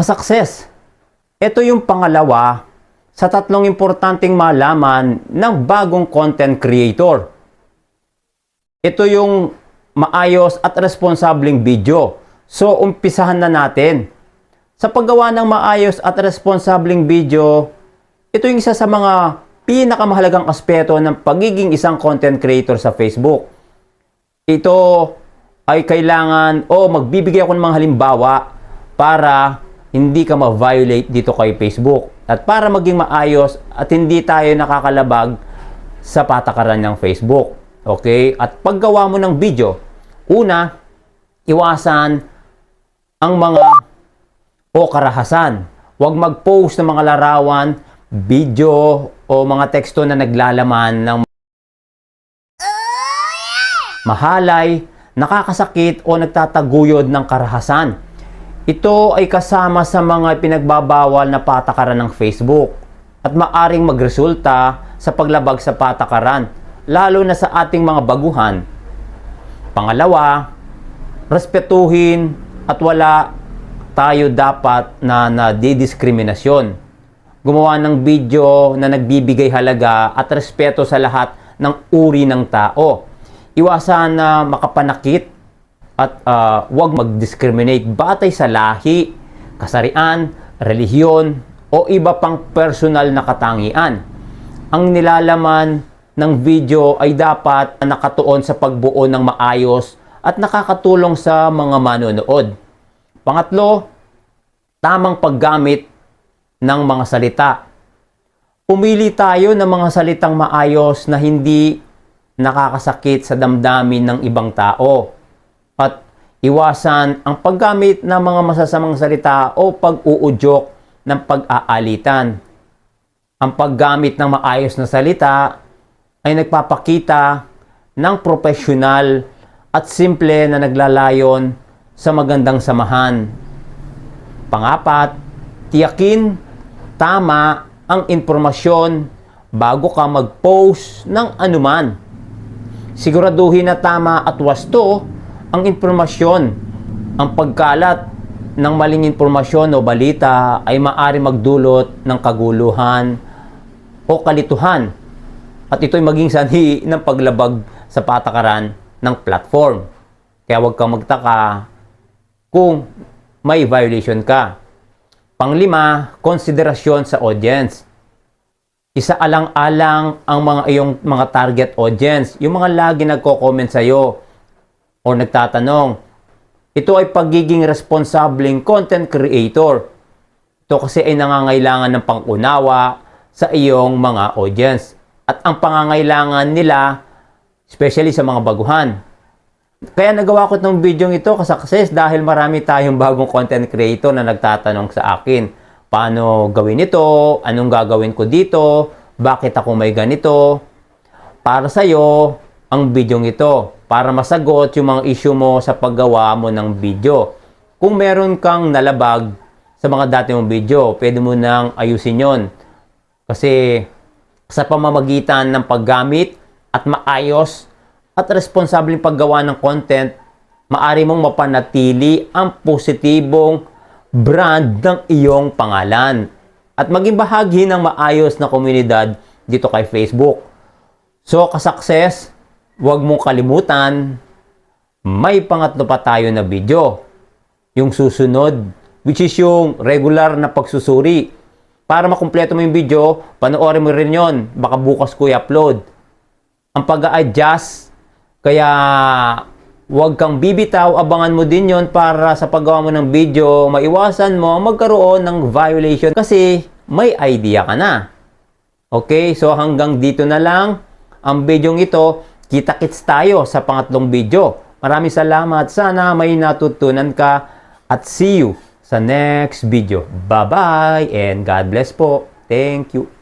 kasukses. Ito yung pangalawa sa tatlong importanteng malaman ng bagong content creator. Ito yung maayos at responsableng video. So, umpisahan na natin. Sa paggawa ng maayos at responsableng video, ito yung isa sa mga pinakamahalagang aspeto ng pagiging isang content creator sa Facebook. Ito ay kailangan o magbibigay ako ng mga halimbawa para hindi ka ma-violate dito kay Facebook. At para maging maayos at hindi tayo nakakalabag sa patakaran ng Facebook. Okay? At paggawa mo ng video, una, iwasan ang mga o karahasan. Huwag mag-post ng mga larawan, video o mga teksto na naglalaman ng mahalay, nakakasakit o nagtataguyod ng karahasan. Ito ay kasama sa mga pinagbabawal na patakaran ng Facebook at maaring magresulta sa paglabag sa patakaran, lalo na sa ating mga baguhan. Pangalawa, respetuhin at wala tayo dapat na nadidiskriminasyon. Gumawa ng video na nagbibigay halaga at respeto sa lahat ng uri ng tao. Iwasan na makapanakit at ah, huwag mag-discriminate batay sa lahi, kasarian, relihiyon o iba pang personal na katangian. Ang nilalaman ng video ay dapat nakatuon sa pagbuo ng maayos at nakakatulong sa mga manonood. Pangatlo, tamang paggamit ng mga salita. Pumili tayo ng mga salitang maayos na hindi nakakasakit sa damdamin ng ibang tao. Iwasan ang paggamit ng mga masasamang salita o pag-uudyok ng pag-aalitan. Ang paggamit ng maayos na salita ay nagpapakita ng profesional at simple na naglalayon sa magandang samahan. Pangapat, tiyakin tama ang impormasyon bago ka mag-post ng anuman. Siguraduhin na tama at wasto ang impormasyon. Ang pagkalat ng maling impormasyon o balita ay maari magdulot ng kaguluhan o kalituhan. At ito'y maging sanhi ng paglabag sa patakaran ng platform. Kaya huwag kang magtaka kung may violation ka. Panglima, konsiderasyon sa audience. Isa alang-alang ang mga iyong mga target audience, yung mga lagi nagko-comment sa iyo o nagtatanong. Ito ay pagiging responsableng content creator. Ito kasi ay nangangailangan ng pangunawa sa iyong mga audience. At ang pangangailangan nila, especially sa mga baguhan, kaya nagawa ko itong video ito kasakses dahil marami tayong bagong content creator na nagtatanong sa akin, paano gawin ito, anong gagawin ko dito, bakit ako may ganito. Para sa iyo ang video ito para masagot yung mga issue mo sa paggawa mo ng video. Kung meron kang nalabag sa mga dati mong video, pwede mo nang ayusin yon. Kasi sa pamamagitan ng paggamit at maayos at responsableng paggawa ng content, maari mong mapanatili ang positibong brand ng iyong pangalan at maging bahagi ng maayos na komunidad dito kay Facebook. So, kasukses, huwag mong kalimutan, may pangatlo pa tayo na video. Yung susunod, which is yung regular na pagsusuri. Para makumpleto mo yung video, panoorin mo rin yon. Baka bukas ko i-upload. Ang pag-a-adjust kaya huwag kang bibitaw, abangan mo din yon para sa paggawa mo ng video, maiwasan mo magkaroon ng violation kasi may idea ka na. Okay, so hanggang dito na lang ang video ito. Kita-kits tayo sa pangatlong video. Maraming salamat. Sana may natutunan ka at see you sa next video. Bye-bye and God bless po. Thank you.